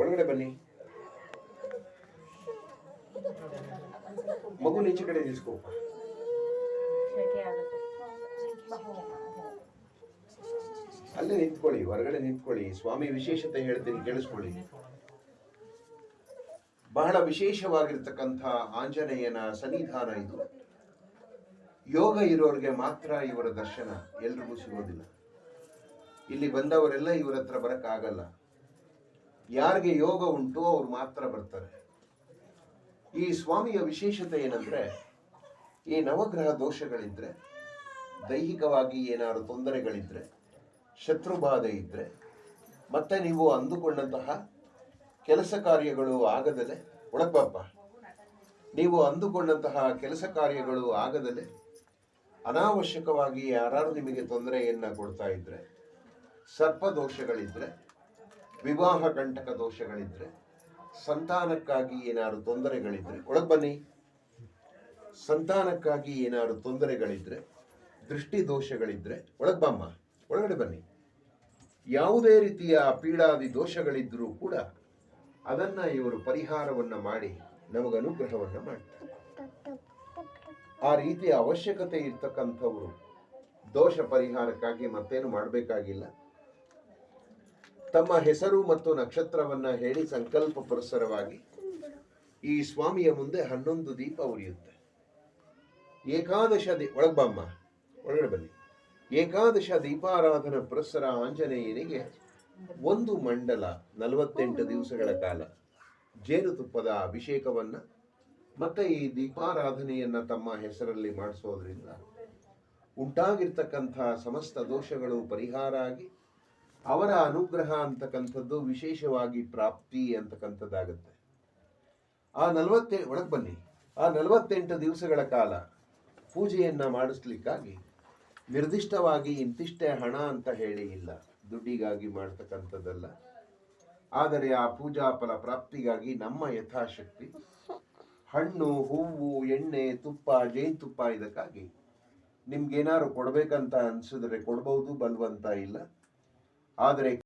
ಒಳಗಡೆ ಬನ್ನಿ. ಮಗು ನೀಚೆ ಕಡೆ ನಿಲ್ಸ್ಕೋಪ್ಪ. ಅಲ್ಲೇ ನಿಂತ್ಕೊಳ್ಳಿ, ಹೊರಗಡೆ ನಿಂತ್ಕೊಳ್ಳಿ, ಸ್ವಾಮಿ ವಿಶೇಷತೆ ಹೇಳ್ತೀನಿ, ಕೇಳಿಸ್ಕೊಳ್ಳಿ. ಬಹಳ ವಿಶೇಷವಾಗಿರ್ತಕ್ಕಂಥ ಆಂಜನೇಯನ ಸನ್ನಿಧಾನ ಇದು. ಯೋಗ ಇರೋರಿಗೆ ಮಾತ್ರ ಇವರ ದರ್ಶನ, ಎಲ್ರಿಗೂ ಸಿಗೋದಿಲ್ಲ. ಇಲ್ಲಿ ಬಂದವರೆಲ್ಲ ಇವ್ರ ಹತ್ರ ಬರಕ್ಕಾಗಲ್ಲ. ಯಾರಿಗೆ ಯೋಗ ಉಂಟು ಅವ್ರು ಮಾತ್ರ ಬರ್ತಾರೆ. ಈ ಸ್ವಾಮಿಯ ವಿಶೇಷತೆ ಏನಂದ್ರೆ, ಈ ನವಗ್ರಹ ದೋಷಗಳಿದ್ರೆ, ದೈಹಿಕವಾಗಿ ಏನಾದ್ರು ತೊಂದರೆಗಳಿದ್ರೆ, ಶತ್ರುಬಾಧೆ ಇದ್ರೆ, ಮತ್ತೆ ನೀವು ಅಂದುಕೊಂಡಂತಹ ಕೆಲಸ ಕಾರ್ಯಗಳು ಆಗದಲೆ ಒಳಗ್ಬಾಪ ನೀವು ಅಂದುಕೊಂಡಂತಹ ಕೆಲಸ ಕಾರ್ಯಗಳು ಆಗದಲೆ, ಅನಾವಶ್ಯಕವಾಗಿ ಯಾರು ನಿಮಗೆ ತೊಂದರೆಯನ್ನ ಕೊಡ್ತಾ ಇದ್ರೆ ಸರ್ಪ ದೋಷಗಳಿದ್ರೆ, ವಿವಾಹ ಕಂಟಕ ದೋಷಗಳಿದ್ರೆ, ಸಂತಾನಕ್ಕಾಗಿ ಏನಾದ್ರು ತೊಂದರೆಗಳಿದ್ರೆ, ಒಳಗೆ ಬನ್ನಿ. ಸಂತಾನಕ್ಕಾಗಿ ಏನಾದ್ರು ತೊಂದರೆಗಳಿದ್ರೆ, ದೃಷ್ಟಿ ದೋಷಗಳಿದ್ರೆ, ಒಳಗ್ ಬಮ್ಮ, ಒಳಗಡೆ ಬನ್ನಿ. ಯಾವುದೇ ರೀತಿಯ ಪೀಡಾದಿ ದೋಷಗಳಿದ್ರೂ ಕೂಡ ಅದನ್ನ ಇವರು ಪರಿಹಾರವನ್ನ ಮಾಡಿ ನಮಗೆ ಅನುಗ್ರಹವನ್ನ ಮಾಡ್ತಾರೆ. ಆ ರೀತಿಯ ಅವಶ್ಯಕತೆ ಇರ್ತಕ್ಕಂಥವರು ದೋಷ ಪರಿಹಾರಕ್ಕಾಗಿ ಮತ್ತೇನು ಮಾಡಬೇಕಾಗಿಲ್ಲ. ತಮ್ಮ ಹೆಸರು ಮತ್ತು ನಕ್ಷತ್ರವನ್ನ ಹೇಳಿ ಸಂಕಲ್ಪ ಪುರಸ್ಸರವಾಗಿ ಈ ಸ್ವಾಮಿಯ ಮುಂದೆ ಹನ್ನೊಂದು ದೀಪ ಉರಿಯುತ್ತೆ. ಏಕಾದಶ ದಿ ಒಳಗಮ್ಮ ಒಳಗಡೆ ಬನ್ನಿ. ಏಕಾದಶ ದೀಪಾರಾಧನ ಪುರಸ್ಸರ ಆಂಜನೇಯನಿಗೆ ಒಂದು ಮಂಡಲ ನಲವತ್ತೆಂಟು ದಿವಸಗಳ ಕಾಲ ಜೇನುತುಪ್ಪದ ಅಭಿಷೇಕವನ್ನ ಮತ್ತೆ ಈ ದೀಪಾರಾಧನೆಯನ್ನ ತಮ್ಮ ಹೆಸರಲ್ಲಿ ಮಾಡಿಸೋದ್ರಿಂದ ಉಂಟಾಗಿರ್ತಕ್ಕಂಥ ಸಮಸ್ತ ದೋಷಗಳು ಪರಿಹಾರ ಆಗಿ ಅವರ ಅನುಗ್ರಹ ಅಂತಕ್ಕಂಥದ್ದು ವಿಶೇಷವಾಗಿ ಪ್ರಾಪ್ತಿ ಅಂತಕ್ಕಂಥದ್ದಾಗತ್ತೆ. ಆ ನಲವತ್ತೆ, ಒಳಗೆ ಬನ್ನಿ. ಆ ನಲವತ್ತೆಂಟು ದಿವಸಗಳ ಕಾಲ ಪೂಜೆಯನ್ನು ಮಾಡಿಸ್ಲಿಕ್ಕಾಗಿ ನಿರ್ದಿಷ್ಟವಾಗಿ ಇಂತಿಷ್ಟೇ ಹಣ ಅಂತ ಹೇಳಿ ಇಲ್ಲ. ದುಡ್ಡಿಗಾಗಿ ಮಾಡ್ತಕ್ಕಂಥದ್ದಲ್ಲ. ಆದರೆ ಆ ಪೂಜಾ ಫಲ ಪ್ರಾಪ್ತಿಗಾಗಿ ನಮ್ಮ ಯಥಾಶಕ್ತಿ ಹಣ್ಣು, ಹೂವು, ಎಣ್ಣೆ, ತುಪ್ಪ, ಜೇನುತುಪ್ಪ ಇದಕ್ಕಾಗಿ ನಿಮ್ಗೇನಾದ್ರು ಕೊಡಬೇಕಂತ ಅನ್ಸಿದ್ರೆ ಕೊಡ್ಬೋದು, ಬಲ್ವಂತ ಇಲ್ಲ. ಆದರೆ